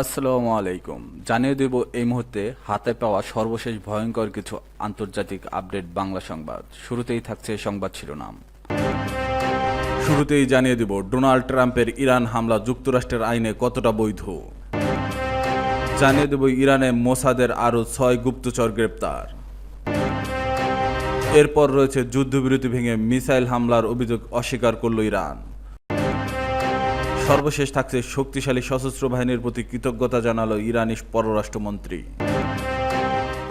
আসসালামু আলাইকুম। জানিয়ে দেব এই মুহূর্তে হাতে পাওয়া সর্বশেষ ভয়ঙ্কর কিছু আন্তর্জাতিক আপডেট বাংলা সংবাদ। শুরুতেই থাকছে সংবাদ শিরোনাম। শুরুতেই জানিয়ে দেব, ডোনাল্ড ট্রাম্পের ইরান হামলা যুক্তরাষ্ট্রের আইনে কতটা বৈধ? জানিয়ে দেব, ইরানে মোসাদের আরও ছয় গুপ্তচর গ্রেপ্তার। এরপর রয়েছে যুদ্ধবিরতি ভেঙে মিসাইল হামলার অভিযোগ অস্বীকার করল ইরান। সর্বশেষ থাকছে শক্তিশালী সশস্ত্র বাহিনীর প্রতি কৃতজ্ঞতা জানালো ইরানি পররাষ্ট্রমন্ত্রী।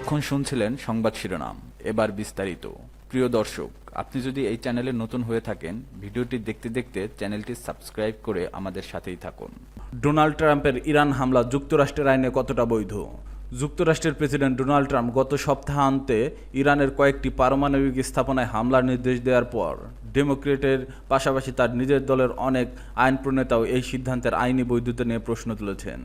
এখন শুনছিলেন সংবাদ শিরোনাম এবার বিস্তারিত। প্রিয় দর্শক আপনি যদি এই চ্যানেলে নতুন হয়ে থাকেন ভিডিওটি দেখতে দেখতে চ্যানেলটি সাবস্ক্রাইব করে আমাদের সাথেই থাকুন। ডোনাল্ড ট্রাম্পের ইরান হামলা যুক্তরাষ্ট্রের আইনে কতটা বৈধ? যুক্তরাষ্ট্রের প্রেসিডেন্ট ডোনাল্ড ট্রাম্প গত সপ্তাহান্তে ইরানের কয়েকটি পারমাণবিক স্থাপনায় হামলার নির্দেশ দেওয়ার পর ডেমোক্রেটের পাশাপাশি তার নিজের দলের অনেক আইন প্রণেতাও এই সিদ্ধান্তের আইনি বৈধতা নিয়ে প্রশ্ন তুলেছেন।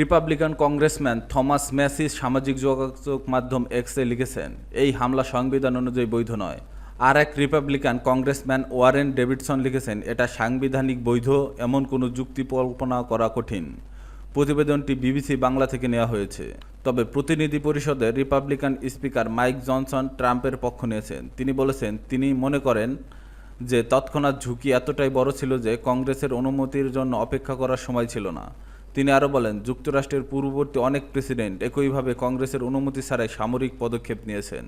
রিপাবলিকান কংগ্রেসম্যান থমাস ম্যাসিস সামাজিক যোগাযোগ মাধ্যম এক্সে লিখেছেন, এই হামলা সংবিধান অনুযায়ী বৈধ নয়। আর এক রিপাবলিকান কংগ্রেসম্যান ওয়ারেন ডেভিডসন লিখেছেন, এটা সাংবিধানিক বৈধ, এমন কোনো যুক্তি কল্পনা করা কঠিন। প্রতিবেদনটি বিবিসি বাংলা থেকে নেওয়া হয়েছে। তবে প্রতিনিধি পরিষদের রিপাবলিকান স্পিকার মাইক জনসন ট্রাম্পের পক্ষ নিয়েছেন। তিনি বলেছেন, তিনি মনে করেন যে তৎক্ষণাৎ ঝুঁকি এতটাই বড় ছিল যে কংগ্রেসের অনুমতির জন্য অপেক্ষা করার সময় ছিল না। তিনি আরও বলেন, যুক্তরাষ্ট্রের পূর্ববর্তী অনেক প্রেসিডেন্ট একইভাবে কংগ্রেসের অনুমতি ছাড়াই সামরিক পদক্ষেপ নিয়েছেন।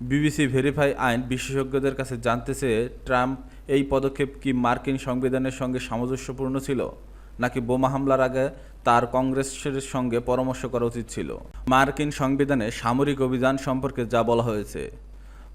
বিবিসি ভেরিফাই আইন বিশেষজ্ঞদের কাছে জানতে চেয়ে ট্রাম্প, এই পদক্ষেপ কি মার্কিন সংবিধানের সঙ্গে সামঞ্জস্যপূর্ণ ছিল, নাকি বোমা হামলার আগে তার কংগ্রেসের সঙ্গে পরামর্শ করা উচিত ছিল? মার্কিন সংবিধানে সামরিক অভিযান সম্পর্কে যা বলা হয়েছে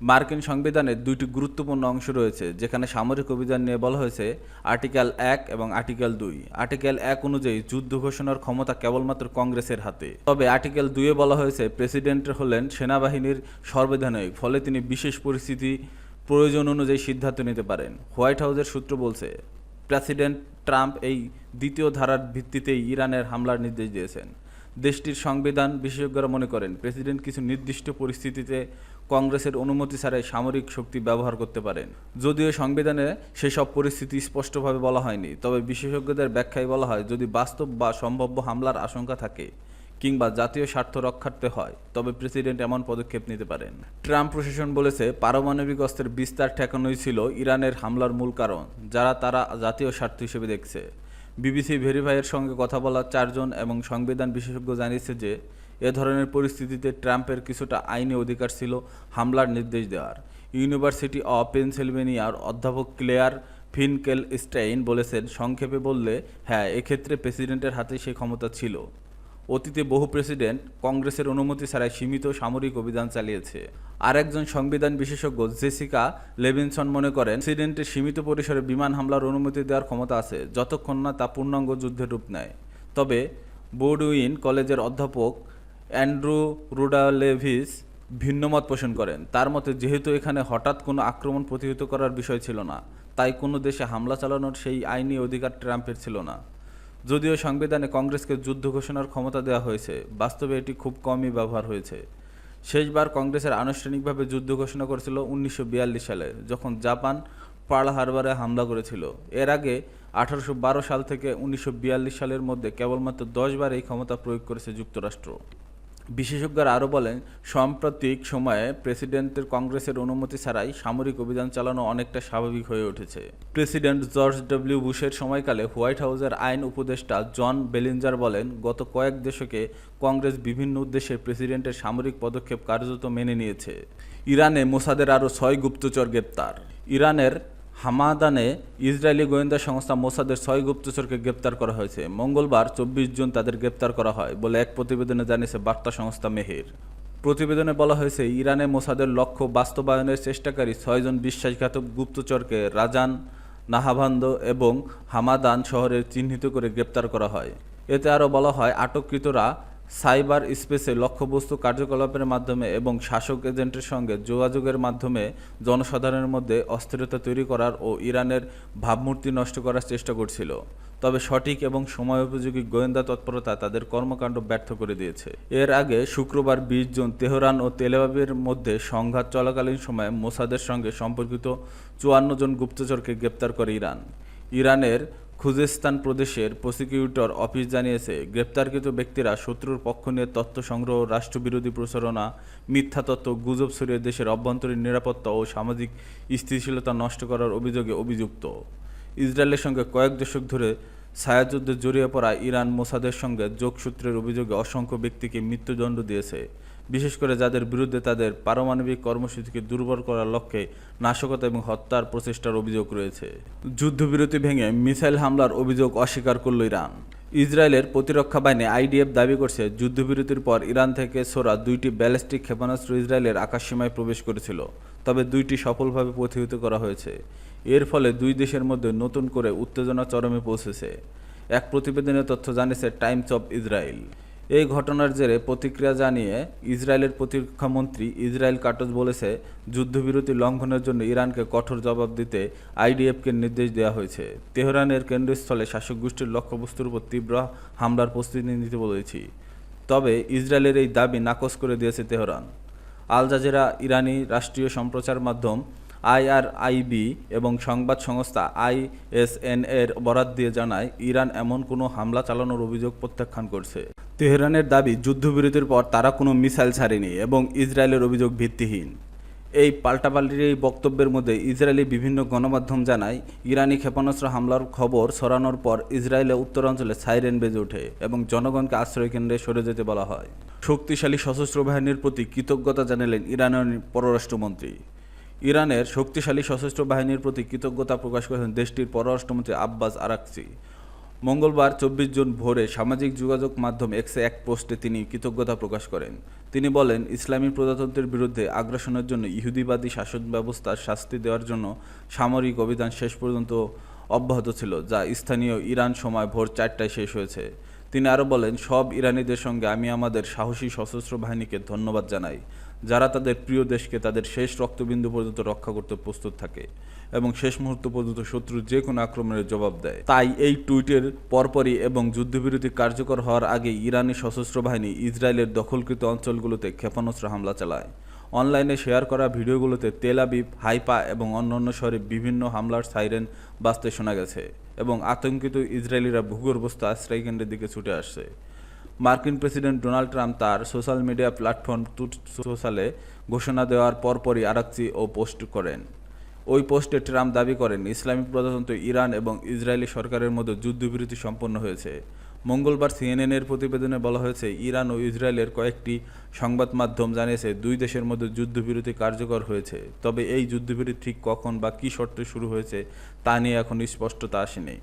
মার্কিন সংবিধানের দুইটি গুরুত্বপূর্ণ অংশ রয়েছে, যেখানে সামরিক অভিযান নিয়ে বলা হয়েছে আর্টিকেল এক এবং আর্টিকেল দুই। আর্টিকেল এক অনুযায়ী যুদ্ধ ঘোষণার ক্ষমতা কেবলমাত্র কংগ্রেসের হাতে। তবে আর্টিকেল দুইয়ে বলা হয়েছে, প্রেসিডেন্ট হলেন সেনাবাহিনীর সর্বধানয়িক ফলে তিনি বিশেষ পরিস্থিতি প্রয়োজন অনুযায়ী সিদ্ধান্ত নিতে পারেন। হোয়াইট হাউসের সূত্র বলছে, প্রেসিডেন্ট ট্রাম্প এই দ্বিতীয় ধারার ভিত্তিতেই ইরানের হামলার নির্দেশ দিয়েছেন। দেশটির সংবিধান বিশেষজ্ঞরা মনে করেন, প্রেসিডেন্ট কিছু নির্দিষ্ট পরিস্থিতিতে কংগ্রেসের অনুমতি ছাড়াই সামরিক শক্তি ব্যবহার করতে পারেন। যদিও সংবিধানে সেসব পরিস্থিতি স্পষ্টভাবে বলা হয়নি, তবে বিশেষজ্ঞদের ব্যাখ্যায় বলা হয়, যদি বাস্তব বা সম্ভাব্য হামলার আশঙ্কা থাকে কিংবা জাতীয় স্বার্থ রক্ষার্থে হয়, তবে প্রেসিডেন্ট এমন পদক্ষেপ নিতে পারেন। ট্রাম্প প্রশাসন বলেছে, পারমাণবিক অস্ত্রের বিস্তার ঠেকানোই ছিল ইরানের হামলার মূল কারণ, যারা তারা জাতীয় স্বার্থ হিসেবে দেখছে। বিবিসি ভেরিফাইয়ের সঙ্গে কথা বলা চারজন এবং সংবিধান বিশেষজ্ঞ জানিয়েছে যে, এ ধরনের পরিস্থিতিতে ট্রাম্পের কিছুটা আইনি অধিকার ছিল হামলার নির্দেশ দেওয়ার। ইউনিভার্সিটি অব পেনসিলভেনিয়ার অধ্যাপক ক্লেয়ার ফিনকেল স্টেইন বলেছেন, সংক্ষেপে বললে হ্যাঁ এক্ষেত্রে প্রেসিডেন্টের হাতে সেই ক্ষমতা ছিল। অতীতে বহু প্রেসিডেন্ট কংগ্রেসের অনুমতি ছাড়াই সীমিত সামরিক অভিযান চালিয়েছে। আর একজন সংবিধান বিশেষজ্ঞ, জেসিকা লেভিনসন, মনে করেন প্রেসিডেন্টের সীমিত পরিসরে বিমান হামলার অনুমতি দেওয়ার ক্ষমতা আছে, যতক্ষণ না তা পূর্ণাঙ্গ যুদ্ধের রূপ নেয়। তবে বোর্ডউইন কলেজের অধ্যাপক অ্যান্ড্রু রুডালেভিস ভিন্নমত পোষণ করেন। তার মতে, যেহেতু এখানে হঠাৎ কোনো আক্রমণ প্রতিহত করার বিষয় ছিল না, তাই কোনো দেশে হামলা চালানোর সেই আইনি অধিকার ট্রাম্পের ছিল না। যদিও সংবিধানে কংগ্রেসকে যুদ্ধ ঘোষণার ক্ষমতা দেওয়া হয়েছে, বাস্তবে এটি খুব কমই ব্যবহার হয়েছে। শেষবার কংগ্রেসের আনুষ্ঠানিকভাবে যুদ্ধ ঘোষণা করেছিল উনিশশো বিয়াল্লিশ সালে, যখন জাপান পার্ল হারবারে হামলা করেছিল। এর আগে আঠারোশো বারো সাল থেকে উনিশশো বিয়াল্লিশ সালের মধ্যে কেবলমাত্র দশবার এই ক্ষমতা প্রয়োগ করেছে যুক্তরাষ্ট্র। বিশেষজ্ঞরা আরও বলেন, সাম্প্রতিক সময়ে প্রেসিডেন্টের কংগ্রেসের অনুমতি ছাড়াই সামরিক অভিযান চালানো অনেকটা স্বাভাবিক হয়ে উঠেছে। প্রেসিডেন্ট জর্জ ডব্লিউ বুশের সময়কালে হোয়াইট হাউসের আইন উপদেষ্টা জন বেলিঞ্জার বলেন, গত কয়েক দশকে কংগ্রেস বিভিন্ন উদ্দেশ্যে প্রেসিডেন্টের সামরিক পদক্ষেপ কার্যত মেনে নিয়েছে। ইরানে মোসাদের আরও ছয় গুপ্তচর গ্রেপ্তার। ইরানের হামাদানে ইসরায়েলি গোয়েন্দা সংস্থা মোসাদের ছয় গুপ্তচরকে গ্রেপ্তার করা হয়েছে। মঙ্গলবার চব্বিশ জুন তাদের গ্রেপ্তার করা হয় বলে এক প্রতিবেদনে জানিয়েছে বার্তা সংস্থা মেহের। প্রতিবেদনে বলা হয়েছে, ইরানে মোসাদের লক্ষ্য বাস্তবায়নের চেষ্টাকারী ছয়জন বিশ্বাসঘাতক গুপ্তচরকে রাজান, নাহাভান্দ এবং হামাদান শহরে চিহ্নিত করে গ্রেপ্তার করা হয়। এতে আরও বলা হয়, আটককৃতরা সাইবার স্পেসে লক্ষ্যবস্তু কার্যকলাপের মাধ্যমে এবং শাসক এজেন্টের সঙ্গে যোগাযোগের মাধ্যমে জনসাধারণের মধ্যে অস্থিরতা তৈরি করার ও ইরানের ভাবমূর্তি নষ্ট করার চেষ্টা করছিল। তবে সঠিক এবং সময়োপযোগী গোয়েন্দা তৎপরতা তাদের কর্মকাণ্ড ব্যর্থ করে দিয়েছে। এর আগে শুক্রবার বিশ জুন তেহরান ও তেলেবাবের মধ্যে সংঘাত চলাকালীন সময়ে মোসাদের সঙ্গে সম্পর্কিত চুয়ান্ন জন গুপ্তচরকে গ্রেপ্তার করে ইরান। ইরানের খুজেস্তান প্রদেশের প্রসিকিউটর অফিস জানিয়েছে, গ্রেপ্তারকৃত ব্যক্তিরা শত্রুর পক্ষ নিয়ে তথ্য সংগ্রহ, রাষ্ট্রবিরোধী প্রচারণা, মিথ্যা তথ্য গুজব ছড়িয়ে দেশের অভ্যন্তরীণ নিরাপত্তা ও সামাজিক স্থিতিশীলতা নষ্ট করার অভিযোগে অভিযুক্ত। ইসরায়েলের সঙ্গে কয়েক দশক ধরে ছায়াযুদ্ধে জড়িয়ে পড়া ইরান মোসাদের সঙ্গে যোগসূত্রের অভিযোগে অসংখ্য ব্যক্তিকে মৃত্যুদণ্ড দিয়েছে। বিশেষ করে যাদের বিরুদ্ধে তাদের পারমাণবিক কর্মসূচিকে দুর্বল করার লক্ষ্যে নাশকতা এবং হত্যার প্রচেষ্টার অভিযোগ রয়েছে। যুদ্ধবিরতি ভেঙে মিসাইল হামলার অভিযোগ অস্বীকার করল ইরান। ইসরায়েলের প্রতিরক্ষা বাহিনী আইডিএফ দাবি করছে, যুদ্ধবিরতির পর ইরান থেকে সোরা দুইটি ব্যালিস্টিক ক্ষেপণাস্ত্র ইসরায়েলের আকাশসীমায় প্রবেশ করেছিল, তবে দুইটি সফলভাবে প্রতিহত করা হয়েছে। এর ফলে দুই দেশের মধ্যে নতুন করে উত্তেজনা চরমে পৌঁছেছে। এক প্রতিবেদনের তথ্য জানিয়েছে টাইমস অব ইসরায়েল। এই ঘটনার জেরে প্রতিক্রিয়া জানিয়ে ইসরায়েলের প্রতিরক্ষা মন্ত্রী ইসরায়েল কাটজ বলেছে, যুদ্ধবিরতি লঙ্ঘনের জন্য ইরানকে কঠোর জবাব দিতে আইডিএফকে নির্দেশ দেওয়া হয়েছে। তেহরানের কেন্দ্রস্থলে শাসক গোষ্ঠীর লক্ষ্যবস্তুর উপর তীব্র হামলার প্রস্তুতি নিতে বলেছি। তবে ইসরায়েলের এই দাবি নাকচ করে দিয়েছে তেহরান। আল জাজিরা ইরানি রাষ্ট্রীয় সম্প্রচার মাধ্যম আইআরআইবি এবং সংবাদ সংস্থা আইএসএন এর বরাত দিয়ে জানায়, ইরান এমন কোনো হামলা চালানোর অভিযোগ প্রত্যাখ্যান করছে। তেহরানের দাবি, যুদ্ধবিরতির পর তারা কোনো মিসাইল ছাড়েনি এবং ইসরায়েলের অভিযোগ ভিত্তিহীন। এই পাল্টাপাল্টির এই বক্তব্যের মধ্যে ইসরায়েলি বিভিন্ন গণমাধ্যম জানায়, ইরানি ক্ষেপণাস্ত্র হামলার খবর ছড়ানোর পর ইসরায়েলের উত্তরাঞ্চলে সাইরেন বেজে ওঠে এবং জনগণকে আশ্রয়কেন্দ্রে সরে যেতে বলা হয়। শক্তিশালী সশস্ত্র বাহিনীর প্রতি কৃতজ্ঞতা জানালেন ইরানের পররাষ্ট্রমন্ত্রী। ইরানের শক্তিশালী সশস্ত্র বাহিনীর প্রতি কৃতজ্ঞতা প্রকাশ করেছেন দেশটির পররাষ্ট্রমন্ত্রী আব্বাস আরাকচি। মঙ্গলবার চব্বিশ জুন ভোরে সামাজিক যোগাযোগ মাধ্যম এক্সে এক পোস্টে তিনি কৃতজ্ঞতা প্রকাশ করেন। তিনি বলেন, ইসলামী প্রজাতন্ত্রের বিরুদ্ধে আগ্রাসনের জন্য ইহুদিবাদী শাসন ব্যবস্থার শাস্তি দেওয়ার জন্য সামরিক অভিযান শেষ পর্যন্ত অব্যাহত ছিল, যা স্থানীয় ইরান সময় ভোর চারটায় শেষ হয়েছে। তিনি আরও বলেন, সব ইরানিদের সঙ্গে আমি আমাদের সাহসী সশস্ত্র বাহিনীকে ধন্যবাদ জানাই। যারা তাদের প্রিয় দেশকে তাদের শেষ রক্তবিন্দু পর্যন্ত রক্ষা করতে প্রস্তুত থাকে এবং শেষ মুহূর্ত পর্যন্ত শত্রুর যে কোনো আক্রমণের জবাব দেয়। তাই এই টুইটের পরপরই এবং যুদ্ধবিরতি কার্যকর হওয়ার আগে ইরানি সশস্ত্র বাহিনী ইসরায়েলের দখলকৃত অঞ্চলগুলোতে ক্ষেপণাস্ত্র হামলা চালায়। অনলাইনে শেয়ার করা ভিডিওগুলোতে তেল আবিব, হাইপা এবং অন্যান্য শহরে বিভিন্ন হামলার সাইরেন বাজতে শোনা গেছে এবং আতঙ্কিত ইসরায়েলিরা ভূগর্ভস্থ আশ্রয়কেন্দ্রের দিকে ছুটে আসছে। মার্কিন প্রেসিডেন্ট ডোনাল্ড ট্রাম্প তার সোশ্যাল মিডিয়া প্ল্যাটফর্ম টুট সোশ্যালে ঘোষণা দেওয়ার পরপরই আরাকচি ও পোস্ট করেন। ওই পোস্টে ট্রাম্প দাবি করেন ইসলামিক প্রজাতন্ত্র ইরান এবং ইসরায়েলি সরকারের মধ্যে যুদ্ধবিরতি সম্পন্ন হয়েছে। মঙ্গলবার সিএনএন এর প্রতিবেদনে বলা হয়েছে, ইরান ও ইসরায়েলের কয়েকটি সংবাদ মাধ্যম জানিয়েছে, দুই দেশের মধ্যে যুদ্ধবিরতি কার্যকর হয়েছে। তবে এই যুদ্ধবিরতি ঠিক কখন বা কী শর্তে শুরু হয়েছে তা নিয়ে এখন স্পষ্টতা আসেনি।